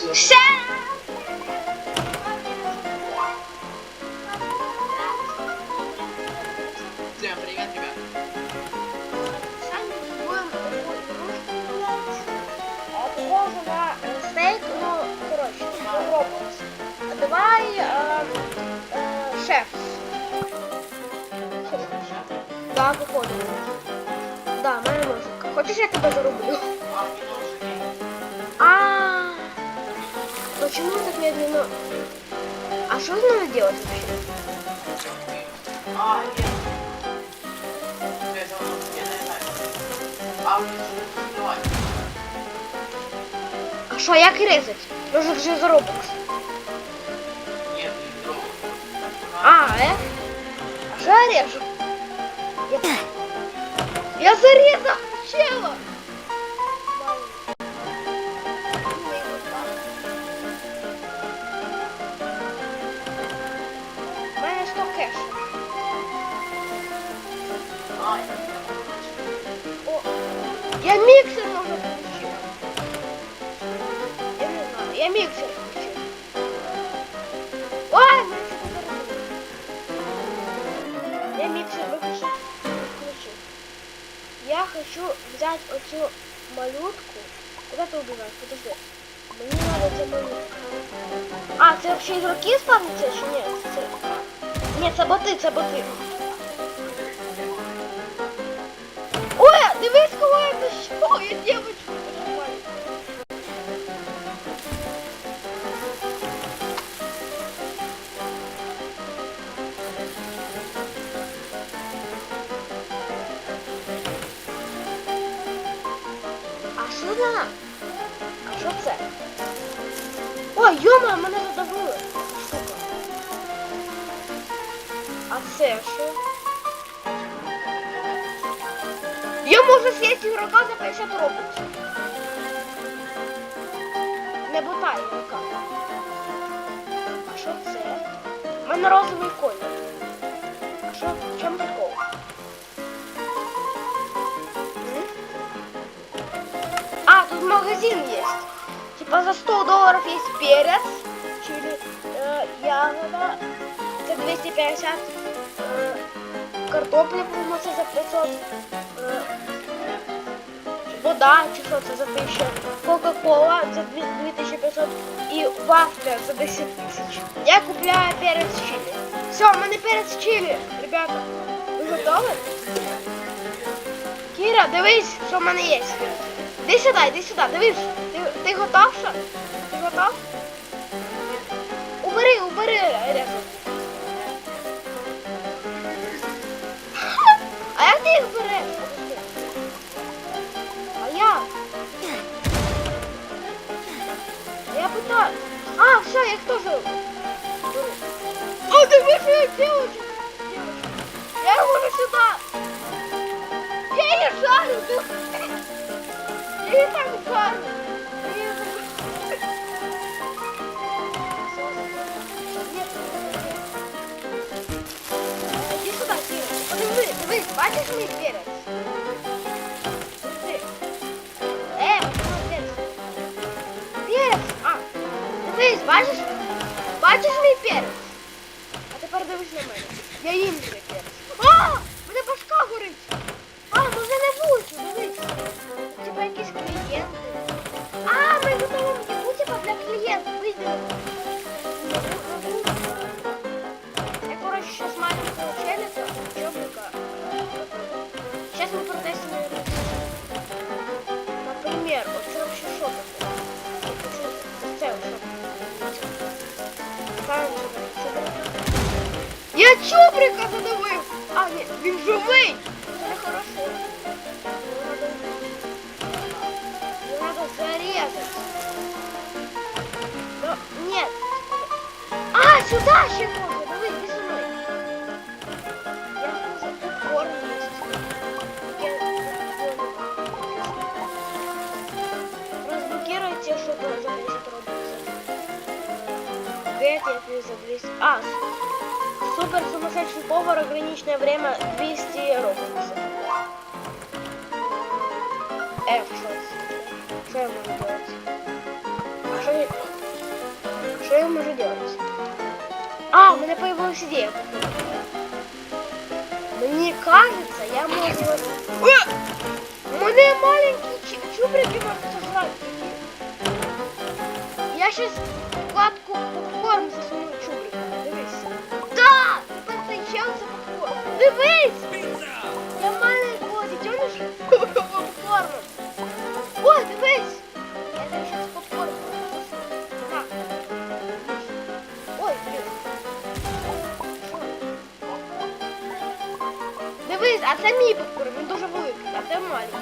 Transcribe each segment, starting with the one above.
Все! Всем привет, ребят. Похоже на стейк, ну, Roblox. А Давай шеф. Да, походу. Да, мене ножик. Хочеш я тебе зароблю? Почему так медленно? А что надо делать вообще? А, нет. А открывать? А що, як різати? Ножик же за Roblox. Нет, не трогай. А, э? А что я режу? Я, я зарезал чела! Я не знаю, я міксер включив. Ой, мене щось заробило. Я миксер выключил. включил. Я хочу взять эту малютку. Куда ты убегаешь? Подожди. Мне надо эту малютку. А, це вообще игроки спавнятся чи нет? Це... Нет, це боти, це боти. Ой, дивись, кого я нашел. Я девочку А що. А що це? Ой, йома, мене задавили. А це що? Я можу з'їсти ігрока за 50 робоксів. Не бота ігрока. А що це? У мене розовий колір. магазин есть. Типа за 100 долларов есть перец, чили, э, ягода, за 250, э, картопля, по-моему, це за 500, э, вода, чи що це за 1000, кока-кола за 2 2500 і вафля за 10 тисяч. Я купляю перец чили. Все, у мене перец чили, ребята. Ви готові? Кіра, дивись, що в мене є. Іди сюди, іди сюди, дивись. Ти, ти готов що? Ти готов? Убери, убери, Река. А як ти їх береш? А як? Я питаю. А, все, я їх теж беру. О, дивись, я дівчинка. Я можу сюди. Я її дивись, бачиш мій перець? Подивись. Е, молодець. Перець, а, дивись, бачиш? Бачиш мій перець? А тепер дивись на мене. Я їм цей перець. А, мене башка горить. А, може не вулицю, дивись. Типа якісь клієнти. А, ми готуємо їду, типа для клієнтів. Вийдемо. Я, короче, сейчас маленького челика, чёбника. Сейчас мы протестим его. Например, вот это вообще что такое? Я хочу це що? Ставимо сюди, сюди. Я чубрика задавив! А, ні, він живий! А, сюда ще можна, дивись, іди зі мною. Я хочу тут корм їсти. Я- Разблокируйте, чтобы за 10 робоксов. Get я за 200. А, с- супер сумасшедший повар, ограниченное время 200 робоксов. F, что это? Что я могу делать? А что я... я можу делать? А, у меня появилась идея. Мне кажется, я могу... Э! У меня маленькие чу- чубрики можно сожрать. Я сейчас вкладку попкорн засуну чубрик. Дивись. Да! Це попкорн. Дивись! це мій попкорн, він дуже великий, а це маленький.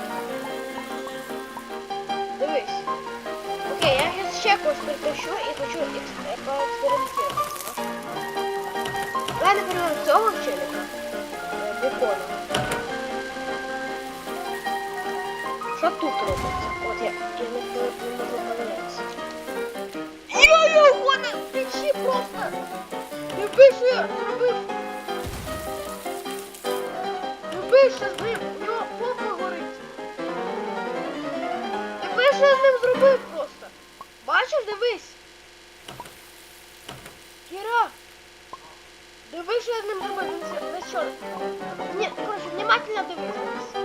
Дивись. Окей, я сейчас ще когось притащу і хочу екс- поекспериментувати. Давай, наприклад, цього челика. Е, Бекона. Що тут робиться? От я, я не можу помилятися. Йо-йо, вона печі просто! Люби, що я зробив? Що з ним? У нього попа горить. Дивись, що я з ним зробив просто. Бачиш, дивись. Кіра. Дивись, що я з ним зробив. Весь чорт. Ні, коротше, внимательно дивись.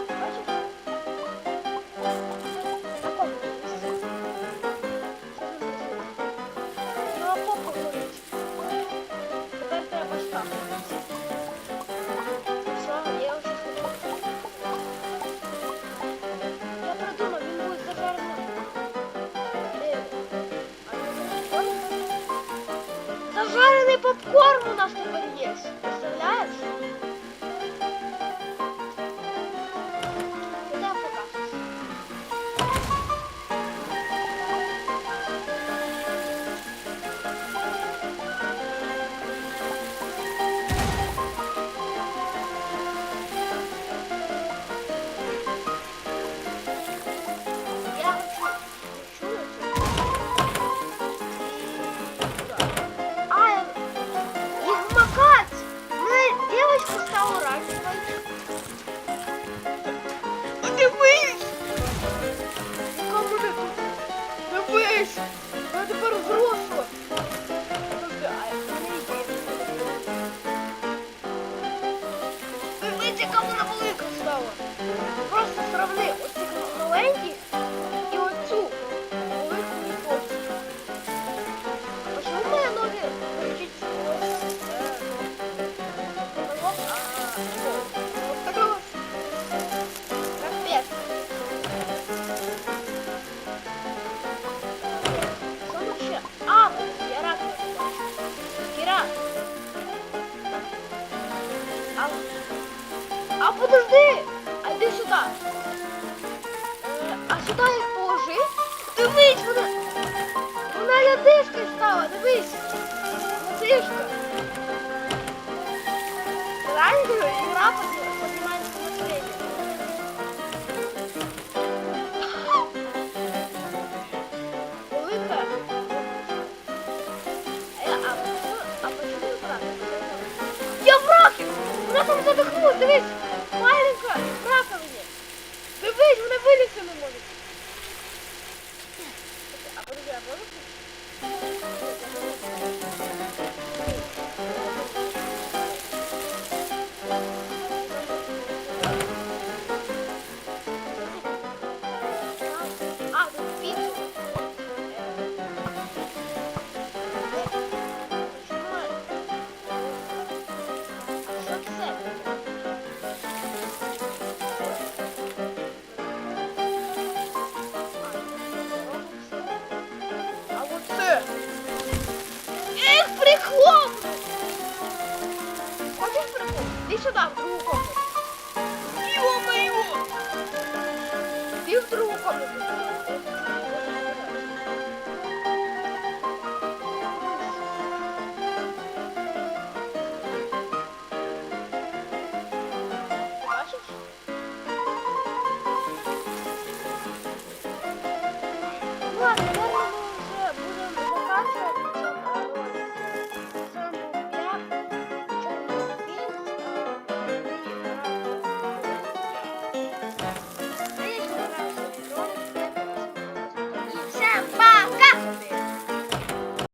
Зажарений попкорн Вона лядишкою стала, дивись. Лядишка. Реально ігра Нема другому. Любимо. Ти в другому. Бачиш? Ладно,